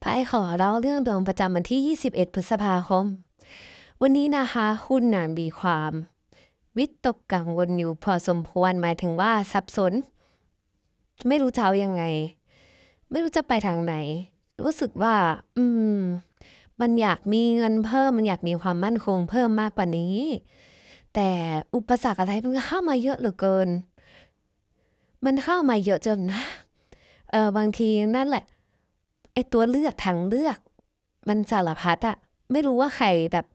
ไพ่ขอเล่าเรื่องดวงประจำวันที่ 21 พฤษภาคม วันนี้นะคะคุณน่ะมีความ วิตกกังวลอยู่พอสมควรหมายถึงว่าสับสน ไม่รู้จะเอายังไง ไม่รู้จะไปทางไหน รู้สึกว่า อืม มันอยากมีเงินเพิ่ม มันอยากมีความมั่นคงเพิ่มมากกว่านี้ แต่อุปสรรคอะไรมันเข้ามาเยอะเหลือเกิน มันเข้ามาเยอะจนะเออบางทีนั่นแหละ ไอ้ตัวเลือกทางเลือก มันสารพัดอะไม่รู้ว่าใครแบบ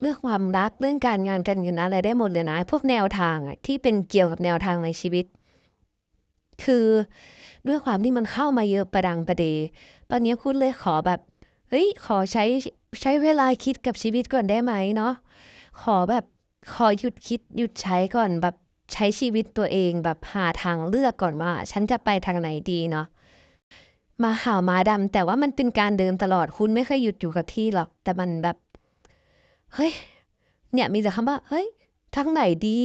เลือกความรักเรื่องการงานการเงินอะไรได้หมดเลยนะ พวกแนวทางอะที่เป็นเกี่ยวกับแนวทางในชีวิต คือด้วยความที่มันเข้ามาเยอะประดังประเด ตอนนี้คุณเลยขอแบบเฮ้ยขอใช้ใช้เวลาคิดกับชีวิตก่อนได้ไหมเนาะขอแบบขอหยุดคิดหยุดใช้ก่อนแบบใช้ชีวิตตัวเองแบบหาทางเลือกก่อนว่า ฉันจะไปทางไหนดีเนาะ มาขาวมาดำแต่ว่ามันเป็นการเดินตลอดคุณไม่เคยหยุดอยู่กับที่หรอก แต่มันแบบเฮ้ยเนี่ยมีแต่คำว่าเฮ้ยทางไหนดี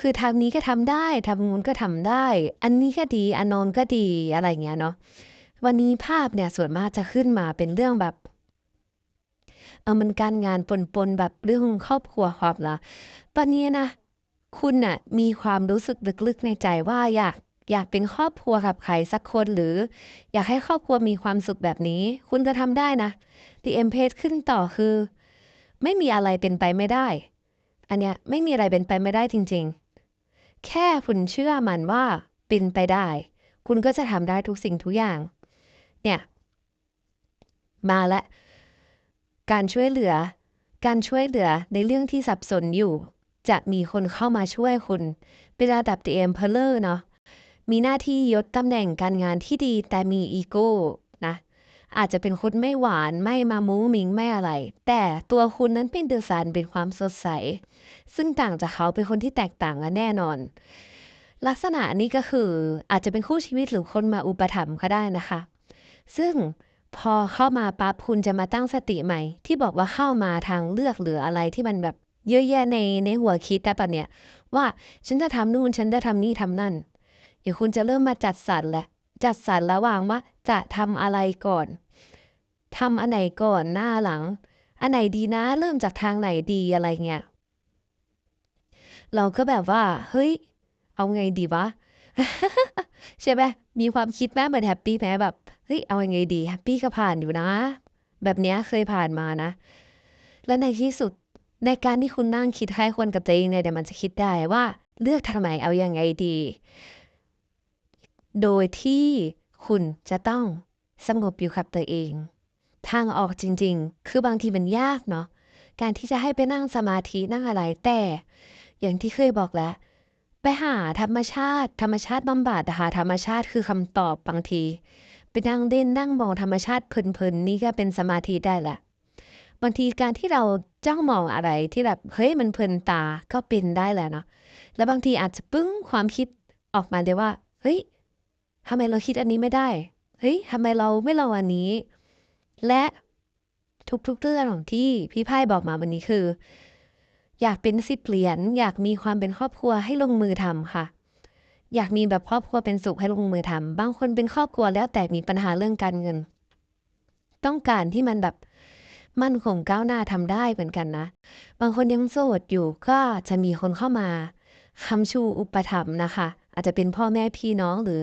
คือทางนี้ก็ทำได้ทางนู้นก็ทำได้ อันนี้ก็ดีอันน้นก็ดีอะไรเงี้ยเนาะวันนี้ภาพเนี่ยส่วนมากจะขึ้นมาเป็นเรื่องแบบเออมันการงานปนๆแบบเรื่องครอบครัวความรักตอนนี้นะคุณน่ะมีความรู้สึกลึกๆในใจว่าอยาก อยากเป็นครอบครัวกับใครสักคนหรือ อยากให้ครอบครัวมีความสุขแบบนี้ คุณจะทำได้นะ The e m p a g e ขึ้นต่อคือ ไม่มีอะไรเป็นไปไม่ได้ อันเนี้ยไม่มีอะไรเป็นไปไม่ได้จริงๆ แค่คุณเชื่อมันว่าเป็นไปได้ คุณก็จะทำได้ทุกสิ่งทุกอย่าง เนี่ย มาและ การช่วยเหลือ การช่วยเหลือในเรื่องที่สับสนอยู่ จะมีคนเข้ามาช่วยคุณ เป็นระดับ The Emperor เนาะ มีหน้าที่ยศตำแหน่งการงานที่ดีแต่มีอีโก้นะ อาจจะเป็นคนไม่หวานไม่มามุ้งมิงไม่อะไร แต่ตัวคุณนั้นเป็นเดือะซันเป็นความสดใส ซึ่งต่างจากเขาเป็นคนที่แตกต่างกันแน่นอน ลักษณะนี้ก็คืออาจจะเป็นคู่ชีวิตหรือคนมาอุปถัมภ์ก็ได้นะคะ ซึ่งพอเข้ามาปั๊บคุณจะมาตั้งสติใหม่ ที่บอกว่าเข้ามาทางเลือกหรืออะไรที่มันแบบเยอะแยะในในหัวคิดแต่ตอนเนี้ยว่าฉันจะทำนู่นฉันจะทำนี่ทำนั่น ดี๋ยวคุณจะเริ่มมาจัดสรรแหละจัดสรรระหว่างว่าจะทำอะไรก่อนทำอันไหนก่อนหน้าหลัง อันไหนดีนะ เริ่มจากทางไหนดีอะไรเงี้ย เราก็แบบว่า เฮ้ย เอาไงดีวะ ใช่ไหมมีความคิดแม่เหมือนแฮปปี้แม้แบบ เฮ้ย เอาไงดีแฮปปี้ก็ผ่านอยู่นะ แบบเนี้ยเคยผ่านมานะ และในที่สุดในการที่คุณนั่งคิดให้คนกับตัวเองเนี่ยเดี๋ยวมันจะคิดได้ว่า เลือกทางไหนเอายังไงดี โดยที่คุณจะต้องสงบอยู่กับตัวเอง ทางออกจริง ๆ คือบางทีมันยากเนาะ การที่จะให้ไปนั่งสมาธินั่งอะไรแต่ อย่างที่เคยบอกแล้ว ไปหาธรรมชาติ ธรรมชาติบำบัดหาธรรมชาติคือคำตอบบางที ไปนั่งเล่นนั่งมองธรรมชาติเพลินๆนี่ก็เป็นสมาธิได้แหละบางทีการที่เราจ้องมองอะไรที่แบบเฮ้ยมันเพลินตาก็เป็นได้แหละเนาะแล้วบางทีอาจจะปึ้งความคิดออกมาได้ว่า เฮ้ย ทำไมเราคิดอันนี้ไม่ได้ เฮ้ยทำไมเราไม่ลองอันนี้ และทุกๆเรื่องของที่พี่ไพ่บอกมาวันนี้คือ อยากเป็นสิทธิ์เหรียญอยากมีความเป็นครอบครัวให้ลงมือทำค่ะ อยากมีแบบครอบครัวเป็นสุขให้ลงมือทำบางคนเป็นครอบครัวแล้วแต่มีปัญหาเรื่องการเงิน ต้องการที่มันแบบมั่นคงก้าวหน้าทำได้เหมือนกันนะ บางคนยังโสดอยู่ก็จะมีคนเข้ามาคำชูอุปถัมภ์นะคะ อาจจะเป็นพ่อแม่พี่น้องหรือ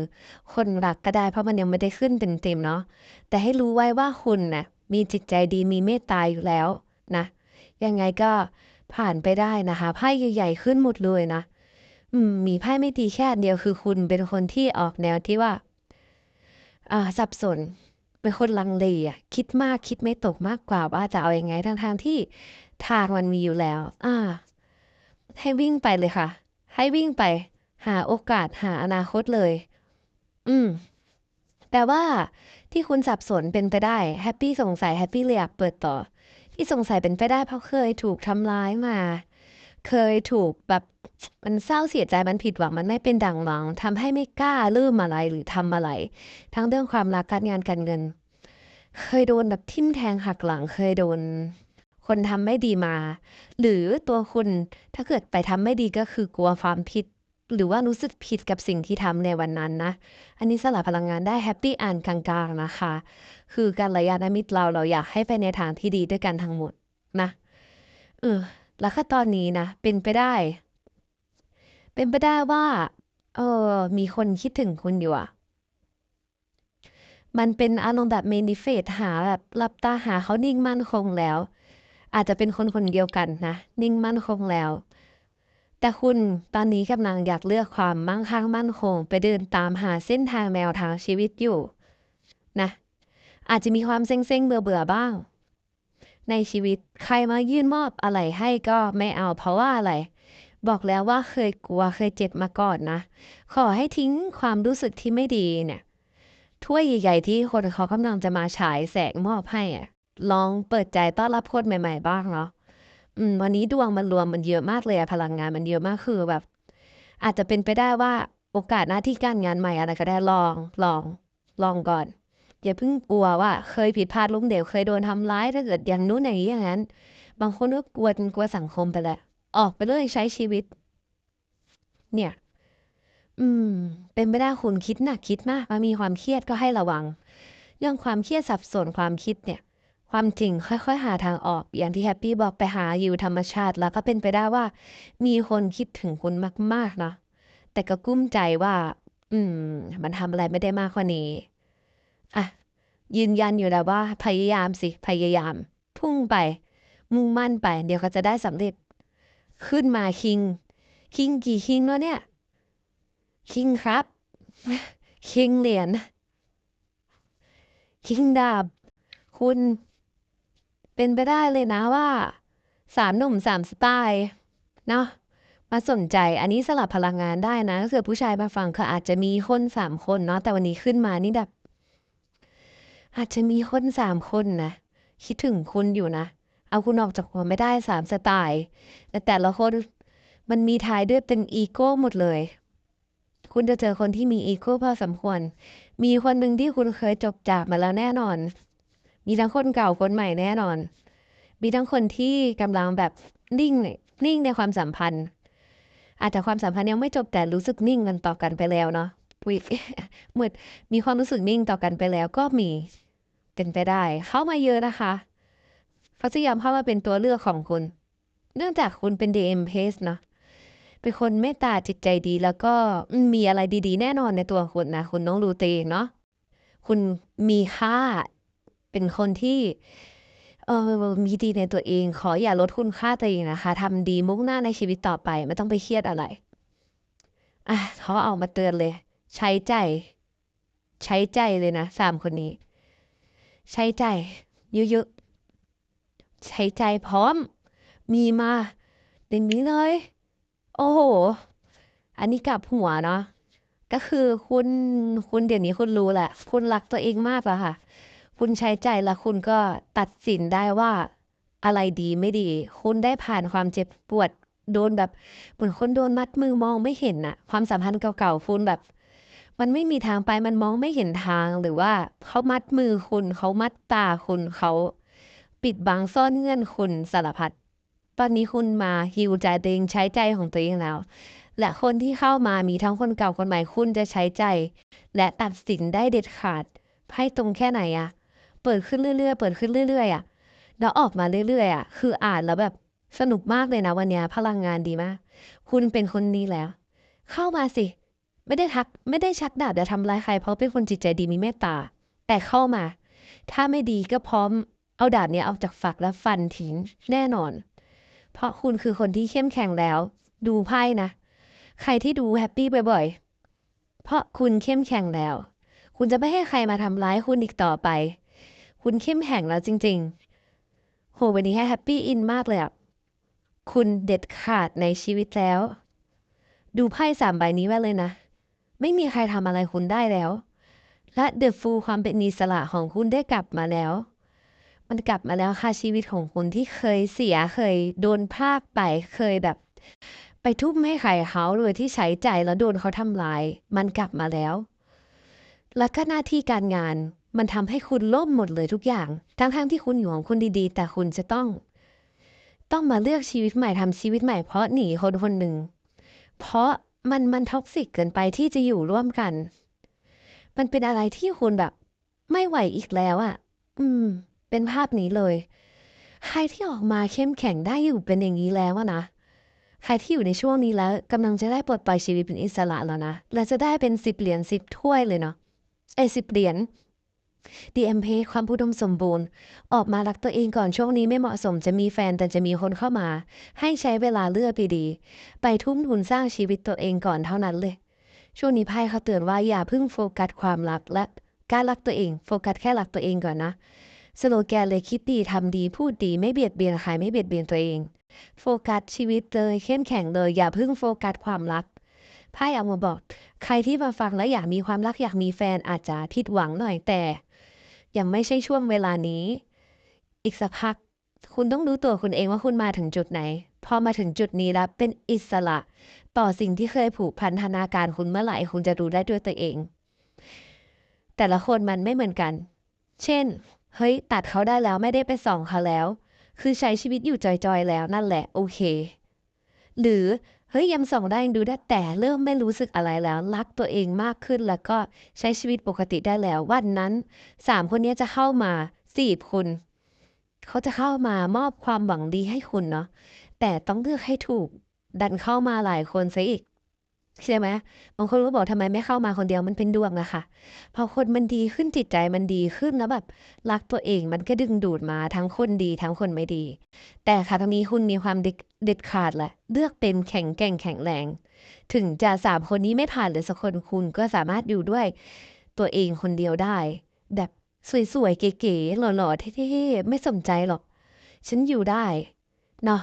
คนรักก็ได้เพราะมันยังไม่ได้ขึ้นเต็มๆเนาะแต่ให้รู้ไว้ว่าคุณนะ่ะมีจิตใจดีมีเมตตาอยู่แล้วนะยังไงก็ผ่านไปได้นะคะไพ่ใหญ่ๆขึ้นหมดเลยนะมีไพ่ไม่ดีแค่เดียวคือคุณเป็นคนที่ออกแนวที่ว่าอ่าสับสนเป็นคนลังเลอะคิดมากคิดไม่ตกมากกว่าว่าจะเอาอยัางไงทางๆที่ทางมันมีอยู่แล้ว อ่า ให้วิ่งไปเลยค่ะ ให้วิ่งไป หาโอกาสหาอนาคตเลย อืม แต่ว่าที่คุณสับสนเป็นไปได้แฮปปี้สงสัยแฮปปี้เลยอยากเปิดต่อ ที่สงสัยเป็นไปได้เพราะเคยถูกทำร้ายมา เคยถูกแบบมันเศร้าเสียใจมันผิดหวังมันไม่เป็นดังหวังทำให้ไม่กล้าเริ่มอะไรหรือทำอะไร ทั้งเรื่องความรักการงานการเงิน เคยโดนแบบทิ่มแทงหักหลังเคยโดนคนทำไม่ดีมา หรือตัวคุณถ้าเกิดไปทำไม่ดีก็คือกลัวความผิด หรือว่ารู้สึกผิดกับสิ่งที่ทำในวันนั้นนะ อันนี้สลับพลังงานได้แฮปปี้อ่านกลางๆนะคะ คือการระยะมิตรเราเราอยากให้ไปในทางที่ดีด้วยกันทั้งหมดนะ เออ แล้วก็ตอนนี้นะ เป็นไปได้ เป็นไปได้ว่า เออ มีคนคิดถึงคุณอยู่อะมันเป็นอารมณ์แบบเมนิเฟตหาแบบหลับตาหาเขานิ่งมั่นคงแล้ว อาจจะเป็นคนคนเดียวกันนะ นิ่งมั่นคงแล้ว แต่คุณตอนนี้กำลังอยากเลือกความมั่งคั่งมั่นคง ไปเดินตามหาเส้นทางแนวทางชีวิตอยู่ นะ อาจจะมีความเซ็งๆเบื่อๆบ้าง ในชีวิตใครมายื่นมอบอะไรให้ก็ไม่เอาเพราะว่าอะไร บอกแล้วว่าเคยกลัวเคยเจ็บมาก่อนนะ ขอให้ทิ้งความรู้สึกที่ไม่ดีเนี่ยถ้วยใหญ่ๆที่คนเขากำลังจะมาฉายแสงมอบให้อะลองเปิดใจต้อนรับคนใหม่ ๆ บ้างเนาะ อืมวันนี้ดวงมันรวมมันเยอะมากเลยอะพลังงานมันเยอะมากคือแบบ อาจจะเป็นไปได้ว่าโอกาสหน้าที่การงานใหม่อะไรก็ได้ลองลองลองก่อน อย่าเพิ่งกลัวว่าเคยผิดพลาดล้มเหลวเคยโดนทำร้ายถ้าเกิดอย่างนู้นอย่างนี้อย่างนั้น บางคนก็กลัวจนกลัวสังคมไปแหละออกไปเลยใช้ชีวิต เนี่ย อืม เป็นไปได้คุณคิดหนักคิดมากมันมีความเครียดก็ให้ระวัง เรื่องความเครียดสับสนความคิดเนี่ย ความจริงค่อยๆ หาทางออก อย่างที่แฮปปี้บอกไปหาอยู่ธรรมชาติ แล้วก็เป็นไปได้ว่า มีคนคิดถึงคุณมากๆนะแต่ก็กุ้มใจว่า อืม มันทำอะไรไม่ได้มากกว่านี้อะยืนยันอยู่แล้วว่า พยายามสิ พยายาม พุ่งไป มุ่งมั่นไป เดี๋ยวก็จะได้สำเร็จ ขึ้นมาคิง คิงกี่คิงแล้วเนี่ย คิงครับ คิงเหรียญคิงดาบ คุณ เป็นไปได้เลยนะว่าสามหนุ่มสามสไตล์เนาะมาสนใจอันนี้สลับพลังงานได้นะก็คือผู้ชายมาฟังเขาอาจจะมีคนสามคนเนาะแต่วันนี้ขึ้นมานี่แบบอาจจะมีคนสามคนนะคิดถึงคุณอยู่นะ เอาคุณออกจากหัวไม่ได้สามสไตล์แต่แต่ละคนมันมีท้ายด้วยเป็นอีโก้หมดเลย คุณจะเจอคนที่มีอีโก้พอสมควร มีคนหนึ่งที่คุณเคยจบจากมาแล้วแน่นอน มีทั้งคนเก่าคนใหม่แน่นอน มีทั้งคนที่กำลังแบบนิ่งนิ่งในความสัมพันธ์ อาจจะความสัมพันธ์ยังไม่จบแต่รู้สึกนิ่งกันต่อกันไปแล้วเนาะอุ๊ยเหมือนมีความรู้สึกนิ่งต่อกันไปแล้วก็มีเป็นไปได้ เข้ามาเยอะนะคะเขาจะยอมเข้ามาเป็นตัวเลือกของคุณ เนื่องจากคุณเป็น DM p a c e เนาะเป็นคนเมตตาจิตใจดี แล้วก็มมีอะไรดีๆ แน่นอนในตัวคุณนะ คุณต้องรู้ตัวเองเนาะคุณมีค่า เป็นคนที่เออมีดีในตัวเอง ขออย่าลดคุณค่าตัวเองนะคะทำดีมุ่งหน้าในชีวิตต่อไป ไม่ต้องไปเครียดอะไรอะเขาเอามาเตือนเลย ใช้ใจ ใช้ใจเลยนะสามคนนี้ ใช้ใจเยอะๆใช้ใจพร้อม มีมาเดี๋ยวนี้เลย โอ้โห อันนี้กับหัวเนาะก็คือคุณคุณเดี๋ยวนี้คุณรู้แหละ คุณรักตัวเองมากแล้วค่ะ คุณใช้ใจแล้วคุณก็ตัดสินได้ว่าอะไรดีไม่ดี คุณได้ผ่านความเจ็บปวดโดนแบบเหมือนคนโดนมัดมือมองไม่เห็นน่ะความสัมพันธ์เก่าๆคุณแบบ มันไม่มีทางไปมันมองไม่เห็นทางหรือว่าเขามัดมือคุณเขามัดตาคุณเขาปิดบังซ่อนเงื่อนคุณสารพัดตอนนี้คุณมาฮิวใจตัวเองใช้ใจของตัวเองแล้ว และคนที่เข้ามามีทั้งคนเก่าคนใหม่คุณจะใช้ใจ และตัดสินได้เด็ดขาดให้ตรงแค่ไหนอะ เปิดขึ้นเรื่อยๆ เปิดขึ้นเรื่อยๆอะแล้วออกมาเรื่อยๆอะคืออ่านแล้วแบบสนุกมากเลยนะวันนี้พลังงานดีมาก คุณเป็นคนนี้แล้ว เข้ามาสิ ไม่ได้ทัก ไม่ได้ชักดาบจะทำร้ายใคร เพราะเป็นคนจิตใจดีมีเมตตา แต่เข้ามา ถ้าไม่ดีก็พร้อมเอาดาบเนี้ยออกจากฝักแล้วฟันทิ้งแน่นอน เพราะคุณคือคนที่เข้มแข็งแล้ว ดูไพ่นะ ใครที่ดูแฮปปี้บ่อยๆ เพราะคุณเข้มแข็งแล้ว คุณจะไม่ให้ใครมาทำร้ายคุณอีกต่อไป คุณเข้มแข็งแล้วจริง ๆ โหวันนี้แฮปปี้อินมากเลยอะคุณเด็ดขาดในชีวิตแล้ว ดูไพ่สามใบนี้ไว้เลยนะ ไม่มีใครทำอะไรคุณได้แล้ว และเดอะฟูลความเป็นอิสระของคุณได้กลับมาแล้ว มันกลับมาแล้วค่ะชีวิตของคุณที่เคยเสียเคยโดนพากไปเคยแบบ ไปทุ่มให้ใครเขาโดยที่ใช้ใจแล้วโดนเขาทำลาย มันกลับมาแล้ว แล้วก็หน้าที่การงาน มันทำให้คุณล่มหมดเลยทุกอย่าง ทั้งๆทที่คุณอยู่ของคุณดีๆ แต่คุณจะต้อง ต้องมาเลือกชีวิตใหม่ทำชีวิตใหม่เพราะหนีคนคนหนึ่ง เพราะมันมัน toxic เกินไปที่จะอยู่ร่วมกัน มันเป็นอะไรที่คุณแบบ ไม่ไหวอีกแล้วอะอืม เป็นภาพนี้เลย ใครที่ออกมาเข้มแข็งได้อยู่เป็นอย่างงี้แล้วนะ ใครที่อยู่ในช่วงนี้แล้วกำลังจะได้ปลดปล่อยชีวิตเป็นอิสระแล้วนะ และจะได้เป็น10เหรียญ10ถ้วยเลยเนาะ เอ๊ย10เหรียญ DMP ความอุดมสมบูรณ์ ออกมารักตัวเองก่อนช่วงนี้ไม่เหมาะสมจะมีแฟนแต่จะมีคนเข้ามา ให้ใช้เวลาเลือกดีๆไปทุ่มทุนสร้างชีวิตตัวเองก่อนเท่านั้นเลย ช่วงนี้ไพ่เขาเตือนว่าอย่าเพิ่งโฟกัสความรักและการรักตัวเอง โฟกัสแค่รักตัวเองก่อนนะสโลแกนเลยคิดดีทำดีพูดดีไม่เบียดเบียนใครไม่เบียดเบียนตัวเอง โฟกัสชีวิตเลยเข้มแข็งเลยอย่าเพิ่งโฟกัสความรักไพ่เอามาบอก ใครที่มาฟังแล้วอยากมีความรักอยากมีแฟนอาจจะผิดหวังหน่อยแต่ ยังไม่ใช่ช่วงเวลานี้ อีกสักพัก คุณต้องรู้ตัวคุณเองว่าคุณมาถึงจุดไหน พอมาถึงจุดนี้แล้วเป็นอิสระ ต่อสิ่งที่เคยผูกพันธนาการคุณเมื่อไหร่คุณจะรู้ได้ด้วยตัวเอง แต่ละคนมันไม่เหมือนกัน เช่น เฮ้ย ตัดเขาได้แล้วไม่ได้ไปส่องเขาแล้ว คือใช้ชีวิตอยู่จอยๆแล้วนั่นแหละ โอเค หรือ เฮ้ยยังส่องได้ดูได้แต่เริ่มไม่รู้สึกอะไรแล้ว รักตัวเองมากขึ้นแล้วก็ใช้ชีวิตปกติได้แล้ว วันนั้นสามคนนี้จะเข้ามาสี่คุณเขาจะเข้ามามอบความหวังดีให้คุณเนาะแต่ต้องเลือกให้ถูก ดันเข้ามาหลายคนซะอีก ใช่ไหมบางคนก็บอกทำไมไม่เข้ามาคนเดียวมันเป็นดวงอะค่ะ พอคนมันดีขึ้นจิตใจมันดีขึ้นแล้วแบบรักตัวเองมันก็ดึงดูดมาทั้งคนดีทั้งคนไม่ดี แต่ค่ะตรงนี้คุณมีความเด็ดขาดแหละ เลือกเป็นแข็งแกร่งแข็งแรง ถึงจะสามคนนี้ไม่ผ่านเลยสักคนคุณก็สามารถอยู่ด้วยตัวเองคนเดียวได้ แบบสวยๆเก๋ๆหล่อๆเท่ๆไม่สนใจหรอก ฉันอยู่ได้เนาะ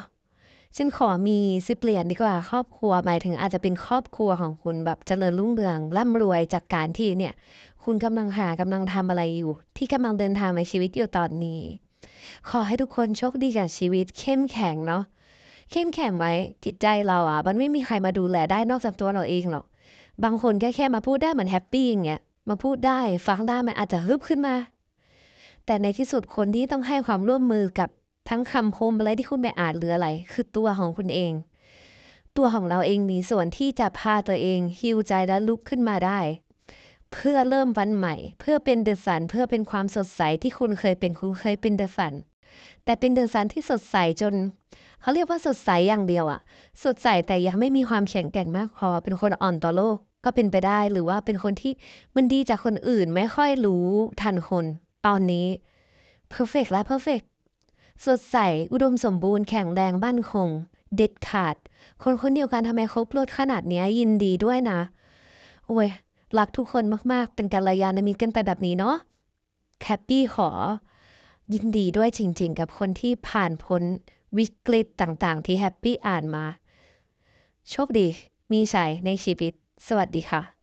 ฉันขอมีสิเปลี่ยนดีกว่าครอบครัวหมายถึงอาจจะเป็นครอบครัวของคุณแบบเจริญรุ่งเรืองร่ำรวยจากการที่เนี่ย คุณกำลังหากำลังทำอะไรอยู่ ที่กำลังเดินทางในชีวิตอยู่ตอนนี้ ขอให้ทุกคนโชคดีกับชีวิตเข้มแข็งเนาะเข้มแข็งไว้จิตใจเราอะ มันไม่มีใครมาดูแลได้นอกจากตัวเราเองหรอกบางคนแค่แค่มาพูดได้เหมือนแฮปปี้อย่างเงี้ยมาพูดได้ฟังได้มันอาจจะฮึบขึ้นมา แต่ในที่สุดคนที่ต้องให้ความร่วมมือกับ ทั้งคำคมอะไรที่คุณไปอ่านหรืออะไร คือตัวของคุณเอง ตัวของเราเองมีส่วนที่จะพาตัวเองฮิวใจและลุกขึ้นมาได้ เพื่อเริ่มวันใหม่ เพื่อเป็นเดอะสันเพื่อเป็นความสดใสที่คุณเคยเป็นคุณเคยเป็นเดอะสันแต่เป็นเดอะสันที่สดใสจนเขาเรียกว่าสดใสอย่างเดียวอะสดใสแต่ยังไม่มีความแข็งแกร่งมากพอเป็นคนอ่อนต่อโลกก็เป็นไปได้หรือว่าเป็นคนที่มันดีจากคนอื่นไม่ค่อยรู้ทันคน ตอนนี้ perfect และ perfect สดใส อุดมสมบูรณ์แข็งแรงบ้านคง เด็ดขาด คนคนเดียวกันทำไมครบรถขนาดนี้ยินดีด้วยนะ โอ้ย รักทุกคนมากๆ เป็นกัลยาณมิตรกันไปแบบนี้เนาะแฮปปี้ขอ ยินดีด้วยจริงๆ กับคนที่ผ่านพ้นวิกฤตต่างๆ ที่แฮปปี้อ่านมา โชคดี มีชัยในชีวิต สวัสดีค่ะ